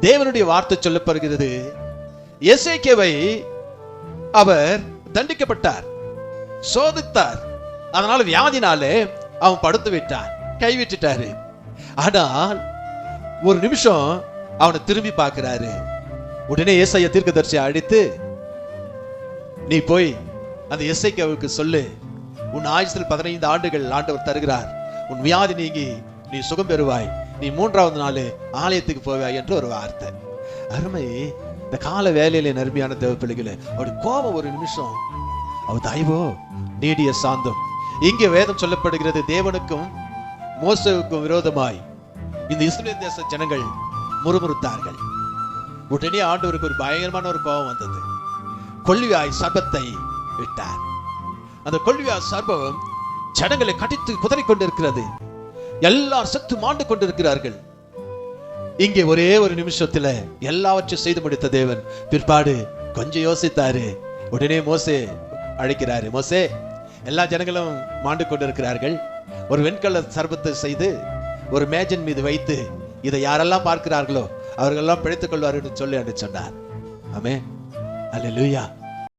தேவனுடைய வார்த்தை சொல்லப்படுகிறது. எஸ்ஐகேவை அவர் தண்டிக்கப்பட்டார் சோதித்தார். அதனால வியாதினாலே அவன் படுத்து விட்டான் கைவிட்டுட்டாரு ஆனால் ஒரு நிமிஷம் அவனை திரும்பி பார்க்கிறாரு. உடனே ஏசாய தீர்க்கதரிசியை அடித்து நீ போய் அந்த எஸ்ஐக்காவுக்கு சொல்லு. உன் ஆயுசில் பதினைந்து ஆண்டுகள் ஆண்டவர் தருகிறார். உன் வியாதி நீங்கி நீ சுகம் பெறுவாய். நீ மூன்றாவது நாள் ஆலயத்துக்கு போவாய் என்று ஒரு வார்த்தை. அருமை இந்த கால வேலையில நெருமையான தேவ பிள்ளைகளே அவருடைய கோபம் ஒரு நிமிஷம். அவர் தயவோ நீடிய சாந்தம். இங்கே வேதம் சொல்லப்படுகிறது தேவனுக்கும் மோசவுக்கும் விரோதமாய். இந்த இஸ்ரேல் தேச ஜனங்கள் முறுமுறுத்தார்கள். உடனே ஆண்டவருக்கு ஒரு பயங்கரமான ஒரு கோபம் வந்தது. கொள்ளியாய் சர்பத்தை விட்டார். அந்த கொள்ளியாய் சர்பம் ஜனங்களை கடித்து குதறிக் கொண்டிருக்கிறது. எல்லார் சத்து மாண்டு கொண்டிருக்கிறார்கள் இங்கே ஒரே ஒரு நிமிஷத்துல எல்லாவற்றையும் செய்து முடித்த தேவன். பிற்பாடு கொஞ்சம் யோசித்தாரு. உடனே மோசே அழைக்கிறாரு மோசே எல்லா ஜனங்களும் மாண்டு கொண்டிருக்கிறார்கள் ஒரு வெண்கல சர்பத்தை செய்து ஒரு மேஜன் மீது வைத்து இதை யாரெல்லாம் பார்க்கிறார்களோ அவர்களெல்லாம் பிழைத்துக் கொள்வார்கள் என்று சொல்லி என்று சொன்னார். ஆமே அல்லேலூயா.